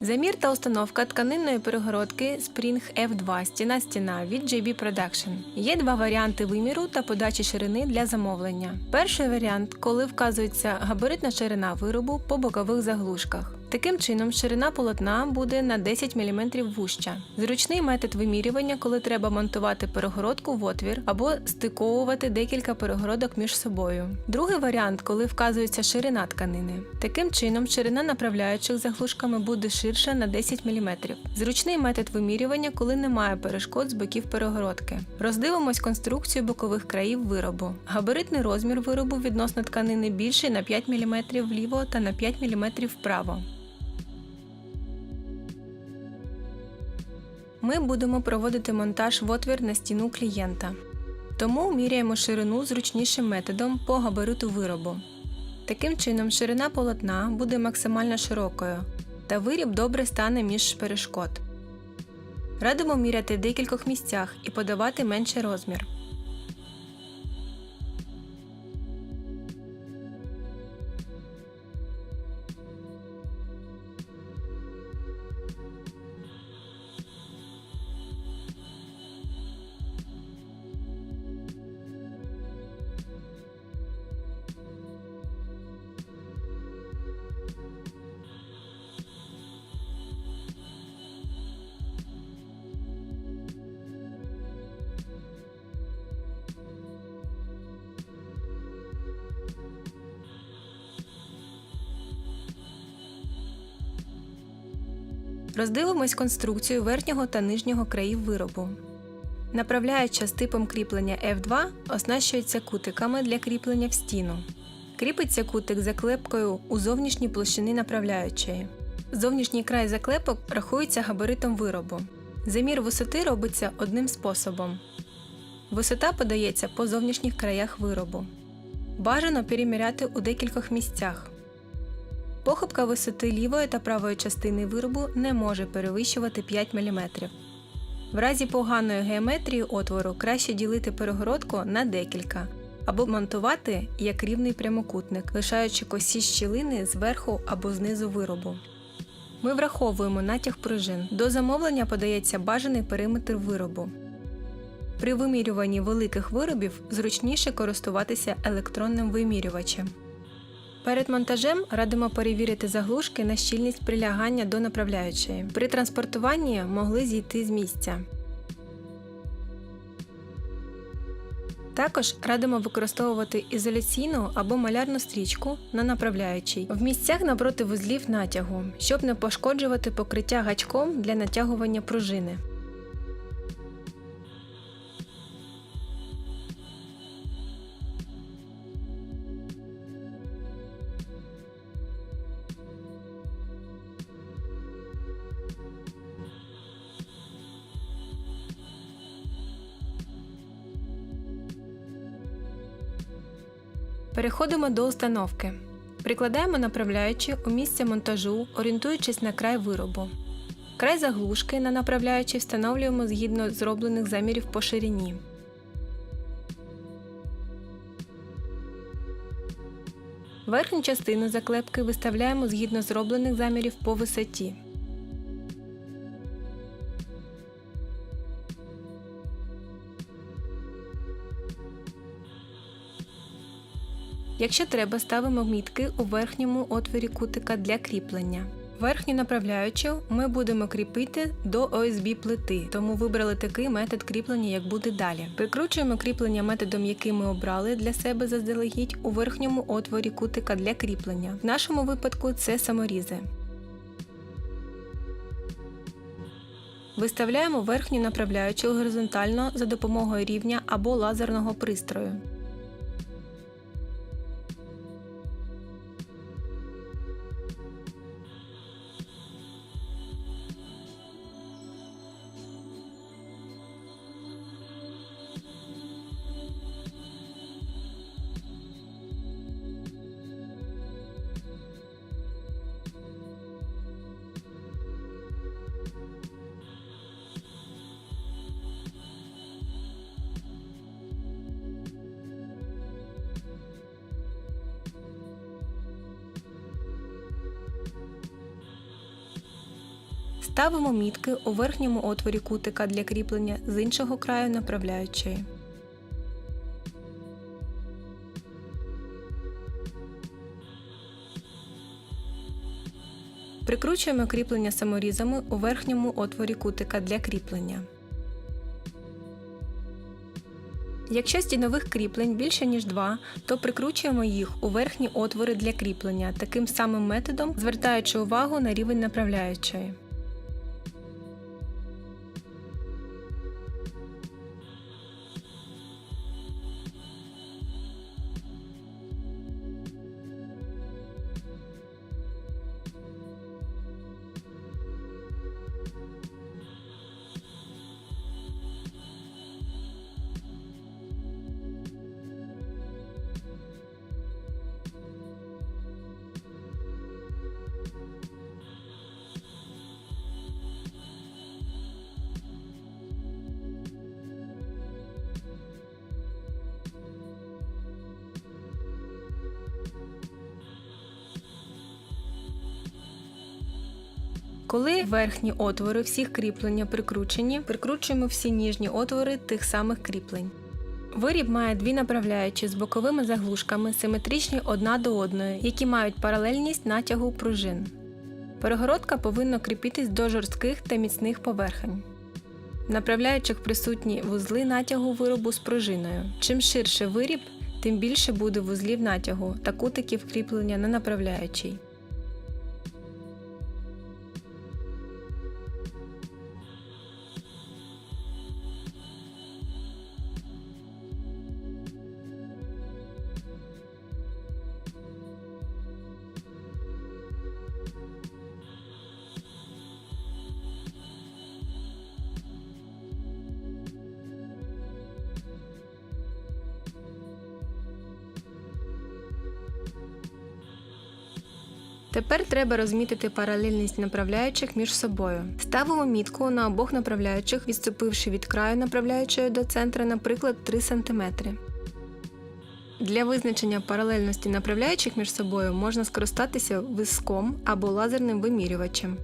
Замір та установка тканинної перегородки Spring F2 стіна стіна від JB Production. Є два варіанти виміру та подачі ширини для замовлення. Перший варіант, коли вказується габаритна ширина виробу по бокових заглушках. Таким чином, ширина полотна буде на 10 мм вужча. Зручний метод вимірювання, коли треба монтувати перегородку в отвір або стиковувати декілька перегородок між собою. Другий варіант, коли вказується ширина тканини. Таким чином, ширина направляючих заглушками буде ширша на 10 мм. Зручний метод вимірювання, коли немає перешкод з боків перегородки. Роздивимось конструкцію бокових країв виробу. Габаритний розмір виробу відносно тканини більший на 5 мм вліво та на 5 мм вправо. Ми будемо проводити монтаж в отвір на стіну клієнта. Тому міряємо ширину зручнішим методом по габариту виробу. Таким чином, ширина полотна буде максимально широкою, та виріб добре стане між перешкод. Радимо міряти в декількох місцях і подавати менший розмір. Роздивимось конструкцію верхнього та нижнього країв виробу. Направляюча з типом кріплення F2 оснащується кутиками для кріплення в стіну. Кріпиться кутик заклепкою у зовнішній площини направляючої. Зовнішній край заклепок рахується габаритом виробу. Замір висоти робиться одним способом. Висота подається по зовнішніх краях виробу. Бажано переміряти у декількох місцях. Похибка висоти лівої та правої частини виробу не може перевищувати 5 мм. В разі поганої геометрії отвору краще ділити перегородку на декілька або монтувати як рівний прямокутник, лишаючи косі щілини зверху або знизу виробу. Ми враховуємо натяг пружин. До замовлення подається бажаний периметр виробу. При вимірюванні великих виробів зручніше користуватися електронним вимірювачем. Перед монтажем радимо перевірити заглушки на щільність прилягання до направляючої. При транспортуванні могли зійти з місця. Також радимо використовувати ізоляційну або малярну стрічку на направляючій в місцях напроти вузлів натягу, щоб не пошкоджувати покриття гачком для натягування пружини. Переходимо до установки. Прикладаємо направляючі у місце монтажу, орієнтуючись на край виробу. Край заглушки на направляючій встановлюємо згідно зроблених замірів по ширині. Верхню частину заклепки виставляємо згідно зроблених замірів по висоті. Якщо треба, ставимо мітки у верхньому отворі кутика для кріплення. Верхню направляючу ми будемо кріпити до ОСБ плити, тому вибрали такий метод кріплення, як буде далі. Прикручуємо кріплення методом, який ми обрали для себе заздалегідь у верхньому отворі кутика для кріплення. В нашому випадку це саморізи. Виставляємо верхню направляючу горизонтально за допомогою рівня або лазерного пристрою. Ставимо мітки у верхньому отворі кутика для кріплення з іншого краю направляючої. Прикручуємо кріплення саморізами у верхньому отворі кутика для кріплення. Якщо стінових кріплень більше ніж два, то прикручуємо їх у верхні отвори для кріплення таким самим методом, звертаючи увагу на рівень направляючої. Коли верхні отвори всіх кріплення прикручені, прикручуємо всі ніжні отвори тих самих кріплень. Виріб має дві направляючі з боковими заглушками, симетричні одна до одної, які мають паралельність натягу пружин. Перегородка повинна кріпитись до жорстких та міцних поверхень. В направляючих присутні вузли натягу виробу з пружиною. Чим ширше виріб, тим більше буде вузлів натягу та кутиків кріплення на направляючий. Тепер треба розмітити паралельність направляючих між собою. Ставимо мітку на обох направляючих, відступивши від краю направляючої до центра, наприклад, 3 см. Для визначення паралельності направляючих між собою можна скористатися виском або лазерним вимірювачем.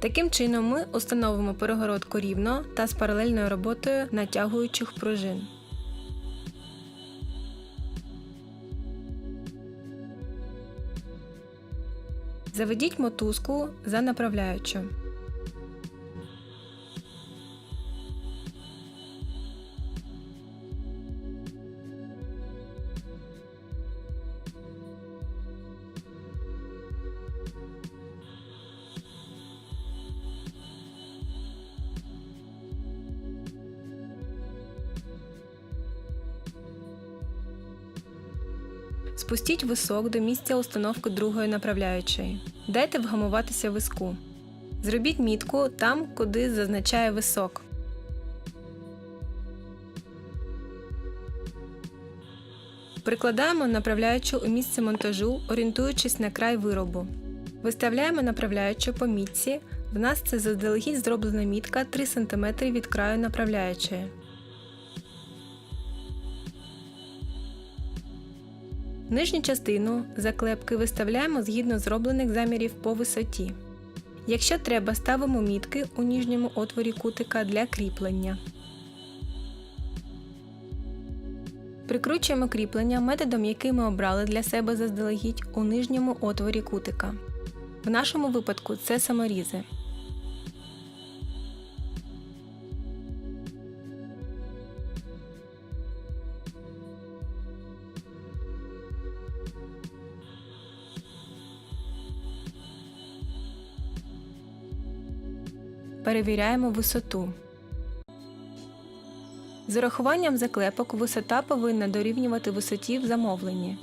Таким чином ми установимо перегородку рівно та з паралельною роботою натягуючих пружин. Заведіть мотузку за направляючу. Спустіть висок до місця установки другої направляючої. Дайте вгамуватися виску. Зробіть мітку там, куди зазначає висок. Прикладаємо направляючу у місце монтажу, орієнтуючись на край виробу. Виставляємо направляючу по мітці. В нас це заздалегідь зроблена мітка 3 см від краю направляючої. Нижню частину заклепки виставляємо згідно зроблених замірів по висоті. Якщо треба, ставимо мітки у ніжньому отворі кутика для кріплення. Прикручуємо кріплення методом, який ми обрали для себе заздалегідь у нижньому отворі кутика. В нашому випадку це саморізи. Перевіряємо висоту. З урахуванням заклепок висота повинна дорівнювати висоті в замовленні.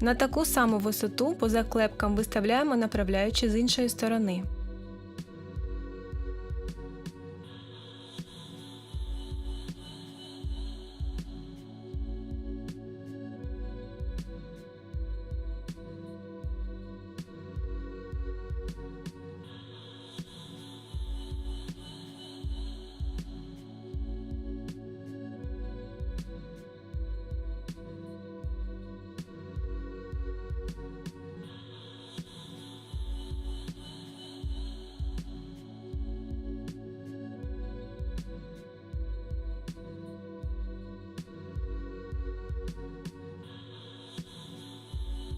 На таку саму висоту по заклепкам виставляємо направляючи з іншої сторони.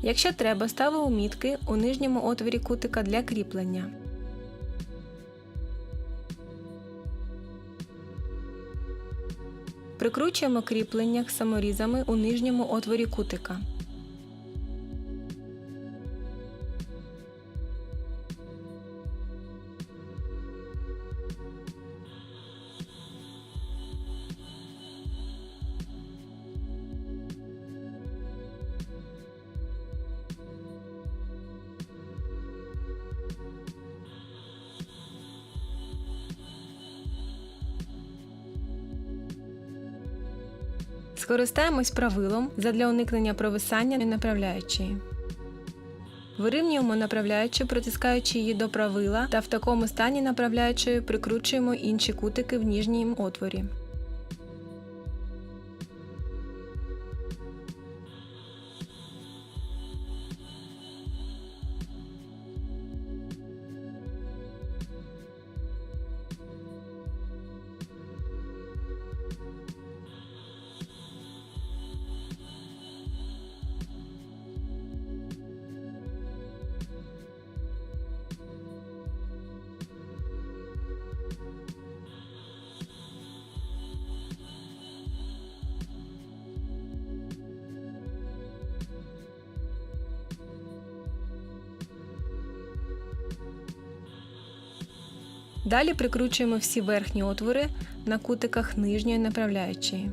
Якщо треба, ставимо мітки у нижньому отворі кутика для кріплення. Прикручуємо кріплення саморізами у нижньому отворі кутика. Скористаємось правилом задля уникнення провисання направляючої. Вирівнюємо направляючу, протискаючи її до правила, та в такому стані направляючої прикручуємо інші кутики в ніжнім отворі. Далі прикручуємо всі верхні отвори на кутиках нижньої направляючої.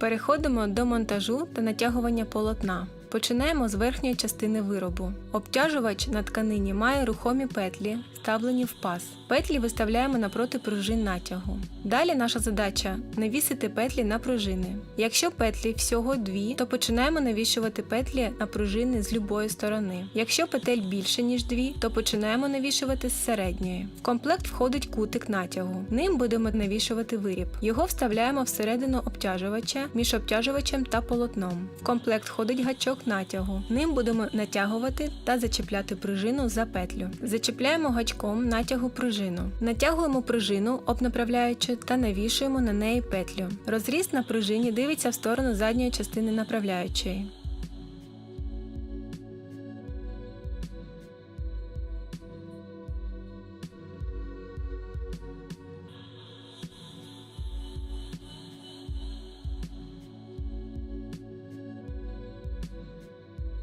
Переходимо до монтажу та натягування полотна. Починаємо з верхньої частини виробу. Обтяжувач на тканині має рухомі петлі, вставлені в паз. Петлі виставляємо напроти пружин натягу. Далі наша задача навісити петлі на пружини. Якщо петлі всього дві, то починаємо навішувати петлі на пружини з любої сторони. Якщо петель більше, ніж дві, то починаємо навішувати з середньої. В комплект входить кутик натягу. Ним будемо навішувати виріб. Його вставляємо всередину обтяжувача між обтяжувачем та полотном. В комплект входить гачок натягу. Ним будемо натягувати та зачіпляти пружину за петлю. Зачіпляємо гачком натягу пружину. Натягуємо пружину, обнаправляючи та навішуємо на неї петлю. Розріз на пружині дивиться в сторону задньої частини направляючої.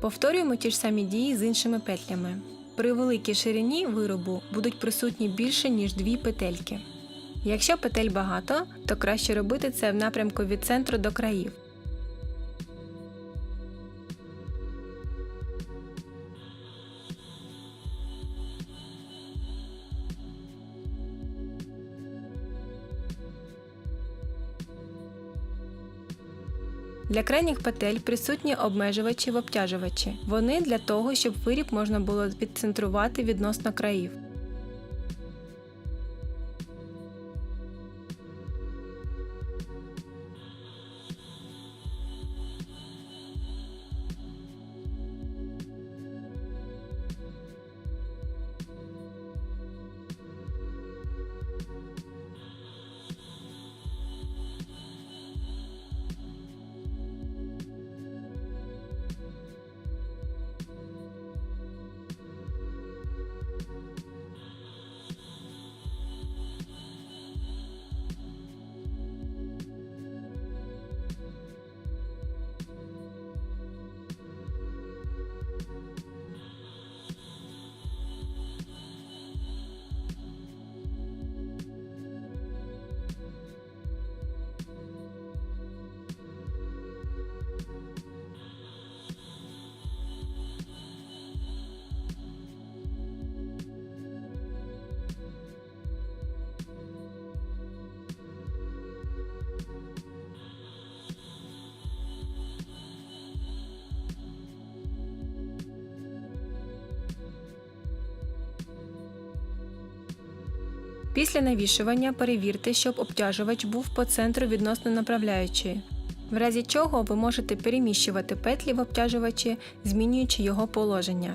Повторюємо ті ж самі дії з іншими петлями. При великій ширині виробу будуть присутні більше, ніж дві петельки. Якщо петель багато, то краще робити це в напрямку від центру до країв. Для крайніх петель присутні обмежувачі в обтяжувачі. Вони для того, щоб виріб можна було відцентрувати відносно країв. Після навішування перевірте, щоб обтяжувач був по центру відносно направляючої, в разі чого ви можете переміщувати петлі в обтяжувачі, змінюючи його положення.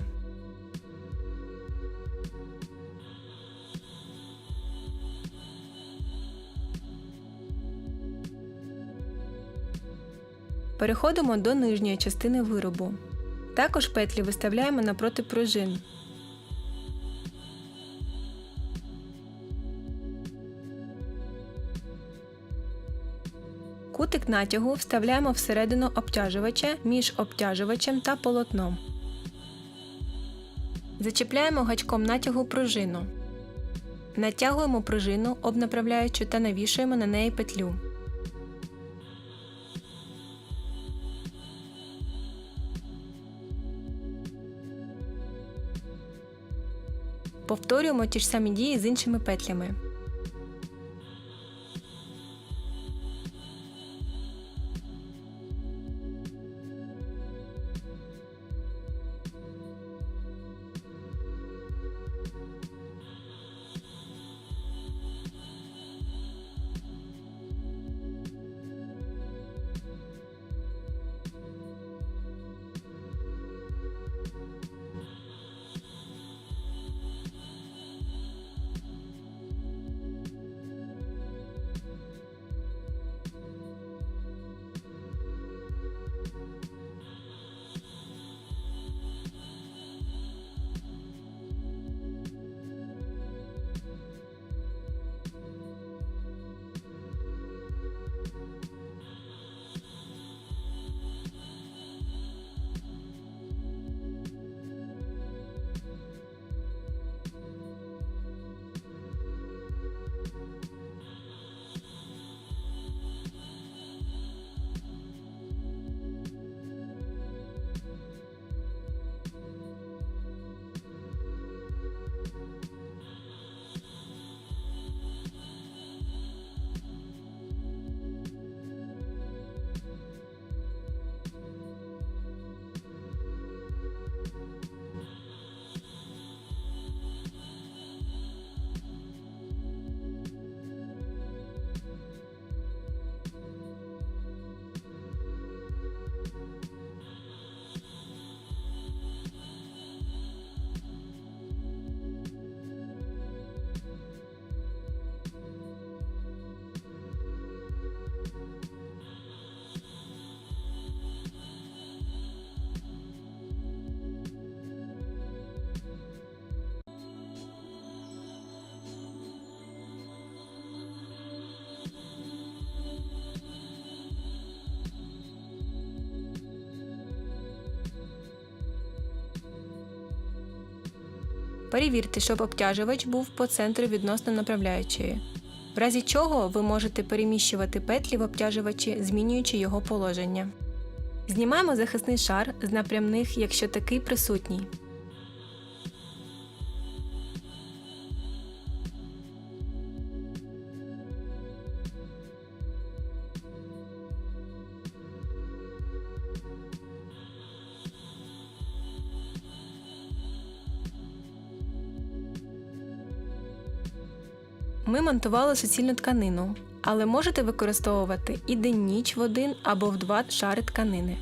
Переходимо до нижньої частини виробу. Також петлі виставляємо напроти пружин. Натягу вставляємо всередину обтяжувача між обтяжувачем та полотном. Зачіпляємо гачком натягу пружину. Натягуємо пружину об направляючу та навішуємо на неї петлю. Повторюємо ті ж самі дії з іншими петлями. Перевірте, щоб обтяжувач був по центру відносно направляючої. В разі чого ви можете переміщувати петлі в обтяжувачі, змінюючи його положення. Знімаємо захисний шар з напрямних, якщо такий присутній. Ми суцільну тканину, але можете використовувати і день-ніч в один або в два шари тканини.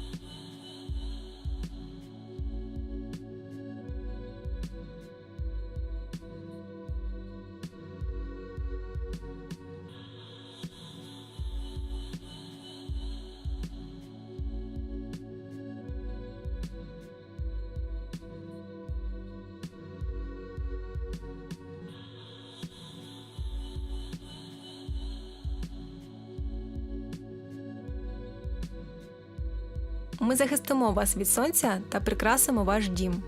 Захистимо вас від сонця та прикрасимо ваш дім.